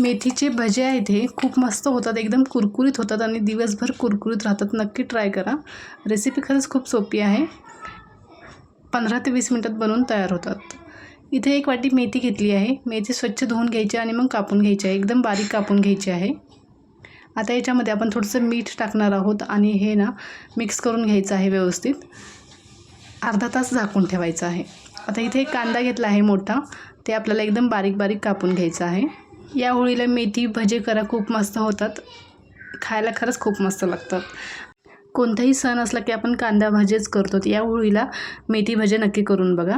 मेथीचे भजे आहेत हे. खूप मस्त होतात एकदम कुरकुरीत होतात आणि दिवसभर कुरकुरीत राहतात. नक्की ट्राय करा. रेसिपी खरंच खूप सोपी आहे. पंधरा ते वीस मिनटात बनवून तयार होतात. इथे एक वाटी मेथी घेतली आहे. मेथी स्वच्छ धुवून घ्यायची आणि मग कापून घ्यायची आहे. एकदम बारीक कापून घ्यायची आहे. आता याच्यामध्ये आपण थोडंसं मीठ टाकणार आहोत आणि हे ना मिक्स करून घ्यायचं आहे व्यवस्थित. अर्धा तास झाकून ठेवायचं आहे. आता इथे एक कांदा घेतला आहे मोठा. ते आपल्याला एकदम बारीक बारीक कापून घ्यायचं आहे. या होळीला मेथी भजे करा खूप मस्त होतात. खायला खरंच खूप मस्त लागतात. कोणताही सण असला की आपण कांदा भजेच करतो. या होळीला मेथी भजे नक्की करून बघा.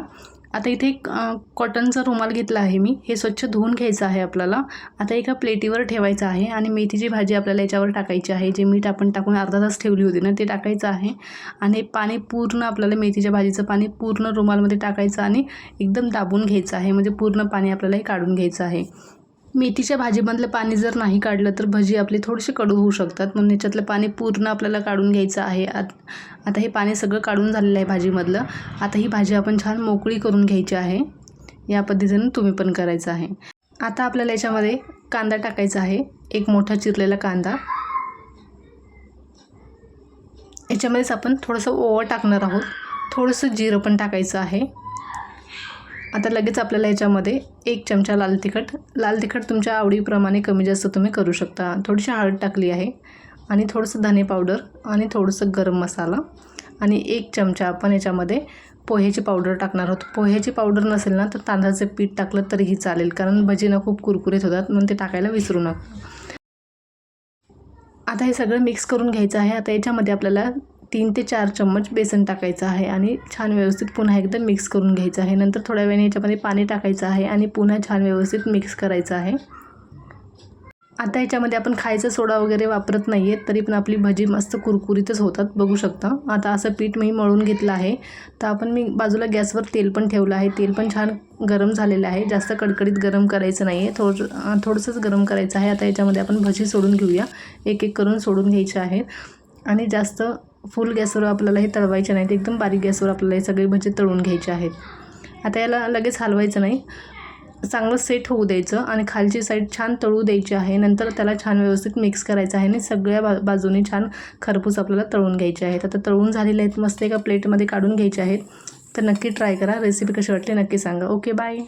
आता इथे एक कॉटनचा रुमाल घेतला आहे मी. हे स्वच्छ धुवून घ्यायचं आहे आपल्याला. आता एका प्लेटीवर ठेवायचं आहे आणि मेथीची भाजी आपल्याला याच्यावर टाकायची आहे. जे मीठ आपण टाकून अर्धा तास ठेवली होती ना ते टाकायचं आहे. आणि पाणी पूर्ण आपल्याला मेथीच्या भाजीचं पाणी पूर्ण रुमालमध्ये टाकायचं आणि एकदम दाबून घ्यायचं आहे. म्हणजे पूर्ण पाणी आपल्याला हे काढून घ्यायचं आहे. मेथीच्या भाजीमधलं पाणी जर नाही काढलं तर भजी आपली थोडीशी कडू होऊ शकतात. म्हणून याच्यातलं पाणी पूर्ण आपल्याला काढून घ्यायचं आहे. आत आता हे पाणी सगळं काढून झालेलं आहे भाजीमधलं. आता ही भाजी आपण छान मोकळी करून घ्यायची आहे. या पद्धतीनं तुम्ही पण करायचं आहे. आता आपल्याला याच्यामध्ये कांदा टाकायचा आहे. एक मोठा चिरलेला कांदा. याच्यामध्येच आपण थोडंसं ओवा टाकणार आहोत. थोडंसं जिरं पण टाकायचं आहे. आता लगेच आपल्याला याच्यामध्ये एक चमचा लाल तिखट. लाल तिखट तुमच्या आवडीप्रमाणे कमी जास्त तुम्ही करू शकता. थोडीशी हळद टाकली आहे आणि थोडंसं धने पावडर आणि थोडंसं गरम मसाला आणि एक चमचा आपण याच्यामध्ये पोह्याची पावडर टाकणार आहोत. पोह्याची पावडर नसेल ना तर तांदळाचं पीठ टाकलं तरीही चालेल कारण भजीनं खूप कुरकुरीत होतात म्हणून ते टाकायला विसरू नका. आता हे सगळं मिक्स करून घ्यायचं आहे. आता याच्यामध्ये आपल्याला तीन ते चार चम्मच बेसन टाकायचं आहे आणि छान व्यवस्थित पुन्हा एकदा मिक्स करून घ्यायचं आहे. नंतर थोड्या वेळाने याच्यामध्ये पाणी टाकायचं आहे आणि पुन्हा छान व्यवस्थित मिक्स करायचं आहे. आता याच्यामध्ये आपण खायचा सोडा वगैरे वापरत नाही आहे तरी पण आपली भजी मस्त कुरकुरीतच होतात बघू शकता. आता असं पीठ मी मळून घेतलं आहे. तर आपण मी बाजूला गॅसवर तेल पण ठेवलं आहे. तेल पण छान गरम झालेलं आहे. जास्त कडकडीत गरम करायचं नाही आहे थोडं थोडंसंच गरम करायचं आहे. आता याच्यामध्ये आपण भजी सोडून घेऊया. एक एक करून सोडून घ्यायचे आहे आणि जास्त फुल गॅसवर आपल्याला हे तळवायचे नाहीत. एकदम बारीक गॅसवर आपल्याला हे सगळे भजे तळून घ्यायचे आहेत. आता याला लगेच हलवायचं नाही. चांगलं सेट होऊ द्यायचं आणि खालची साईड छान तळू द्यायची आहे. नंतर त्याला छान व्यवस्थित मिक्स करायचं आहे आणि सगळ्या बा बाजूने छान खरपूस आपल्याला तळून घ्यायचे आहेत. आता तळून झालेले आहेत. मस्त एका प्लेटमध्ये काढून घ्यायचे आहेत. तर नक्की ट्राय करा. रेसिपी कशी वाटली नक्की सांगा. Okay bye